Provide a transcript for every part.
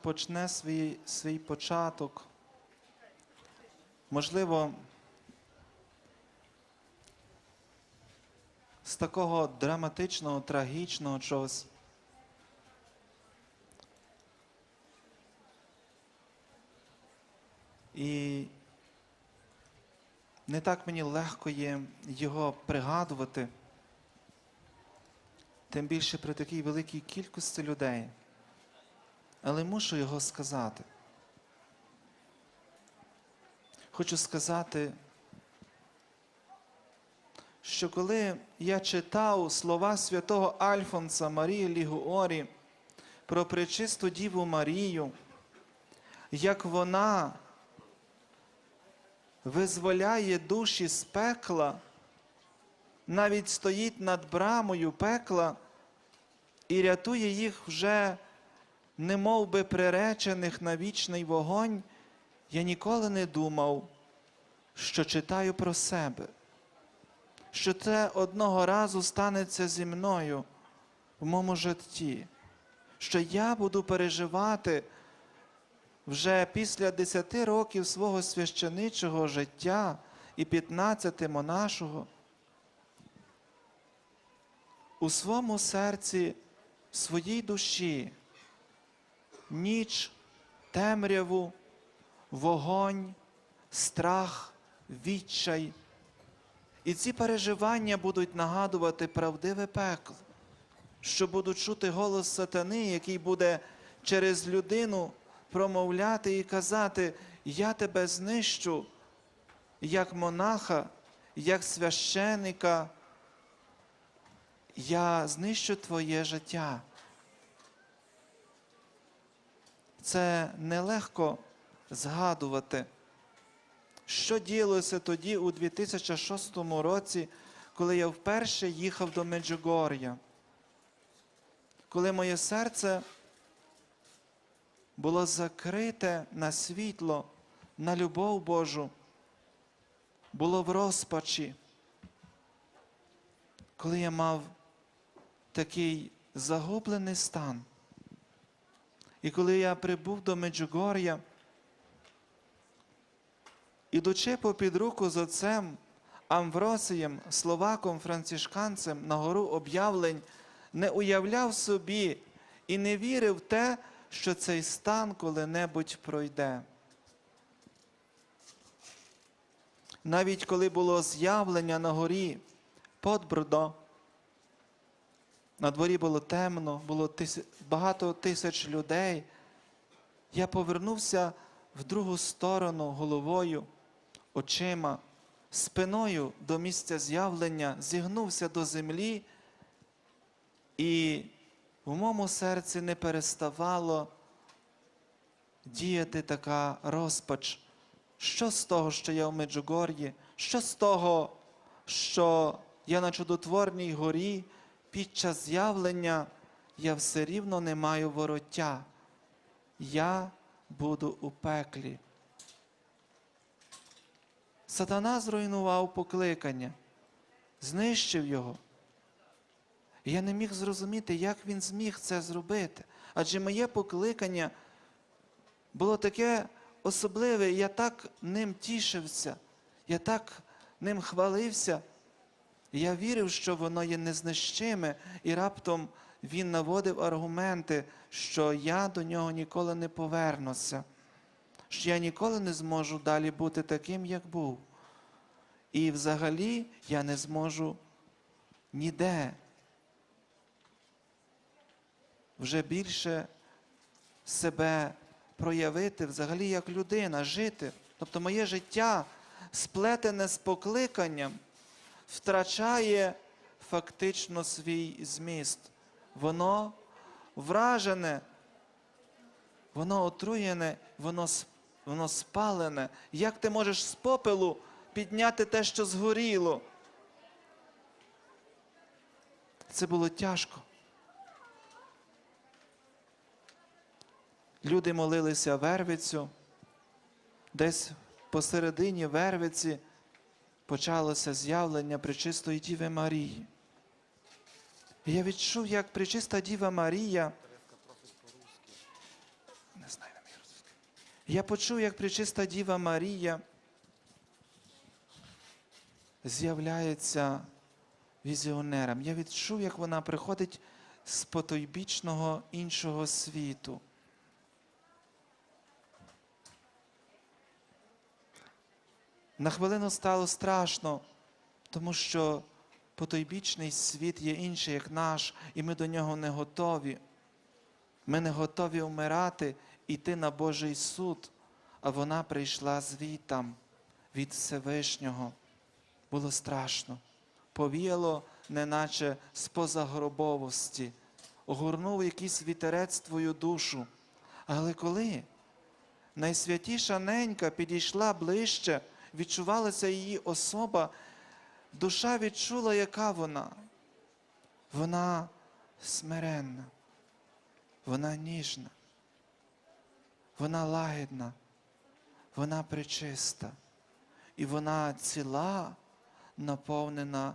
почне свій, свій початок. Можливо, з такого драматичного, трагічного чогось. І не так мені легко є його пригадувати, тим більше при такій великій кількості людей. Але мушу його сказати. Хочу сказати, що коли я читав слова святого Альфонса Марії Лігуорі про пречисту Діву Марію, як вона визволяє душі з пекла, навіть стоїть над брамою пекла і рятує їх вже, не би приречених на вічний вогонь, я ніколи не думав, що читаю про себе, що це одного разу станеться зі мною в моєму житті, що я буду переживати вже після 10 років свого священичого життя і 15 монашого, у своєму серці, в своїй душі, ніч, темряву, вогонь, страх, відчай. І ці переживання будуть нагадувати правдиве пекло, що будуть чути голос сатани, який буде через людину промовляти і казати: Я тебе знищу як монаха, як священика, я знищу твоє життя. Це нелегко згадувати, що діялося тоді у 2006 році, коли я вперше їхав до Меджугор'я, коли моє серце було закрите на світло, на любов Божу, було в розпачі, коли я мав такий загублений стан. І коли я прибув до Меджугор'я, ідучи попід руку з отцем Амвросієм, словаком, францишканцем на гору об'явлень, не уявляв собі і не вірив в те, що цей стан коли-небудь пройде. Навіть коли було з'явлення на горі Подбрдо, на дворі було темно, було тис- багато тисяч людей. Я повернувся в другу сторону головою, очима, спиною до місця з'явлення, зігнувся до землі, і в моєму серці не переставало діяти така розпач. Що з того, що я в Меджугор'ї? Що з того, що я на чудотворній горі під час з'явлення я все рівно не маю вороття. Я буду у пеклі. Сатана зруйнував покликання, знищив його. Я не міг зрозуміти, як він зміг це зробити. Адже моє покликання було таке особливе, я так ним тішився, я так ним хвалився. Я вірив, що воно є незнищиме, і раптом він наводив аргументи, що я до нього ніколи не повернуся, що я ніколи не зможу далі бути таким, як був. І взагалі я не зможу ніде вже більше себе проявити взагалі як людина, жити. Тобто моє життя, сплетене з покликанням, втрачає фактично свій зміст. Воно вражене, воно отруєне, воно, воно спалене. Як ти можеш з попелу підняти те, що згоріло? Це було тяжко. Люди молилися Вервицю, десь посередині Вервиці почалося з'явлення Пречистої Діви Марії. І я відчув, як Пречиста Діва Марія Я почув, як причиста Діва Марія з'являється візіонером. Я відчув, як вона приходить з потойбічного іншого світу. На хвилину стало страшно, тому що потойбічний світ є інший, як наш, і ми до нього не готові. Ми не готові вмирати, йти на Божий суд, а вона прийшла звітам від Всевишнього. Було страшно. Повіяло, неначе з позагробовості, огорнув якийсь вітерець твою душу. Але коли найсвятіша ненька підійшла ближче, відчувалася її особа, душа відчула, яка вона. Вона смиренна, вона ніжна, вона лагідна, вона пречиста, і вона ціла, наповнена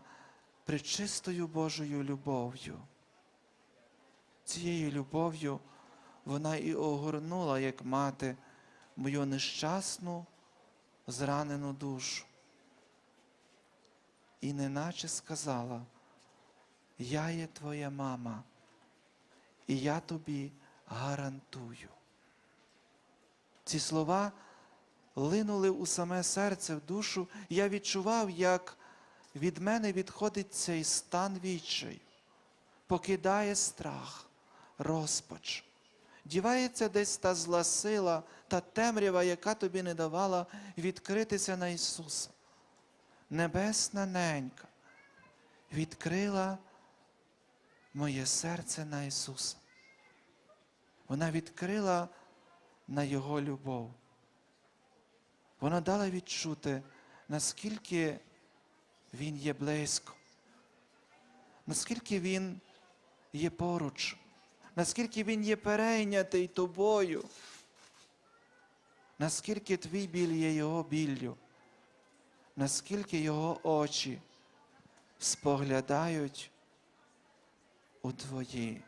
пречистою Божою любов'ю. Цією любов'ю вона і огорнула, як мати, мою нещасну, зранену душу. І неначе сказала, я є твоя мама, і я тобі гарантую. Ці слова линули у саме серце, в душу, я відчував, як від мене відходить цей стан відчаю, покидає страх, розпач. Дівається десь та зла сила, та темрява, яка тобі не давала відкритися на Ісуса. Небесна ненька відкрила моє серце на Ісуса. Вона відкрила на Його любов. Вона дала відчути, наскільки Він є близько, наскільки Він є поруч, наскільки Він є перейнятий тобою, наскільки твій біль є Його біллю, наскільки Його очі споглядають у твої.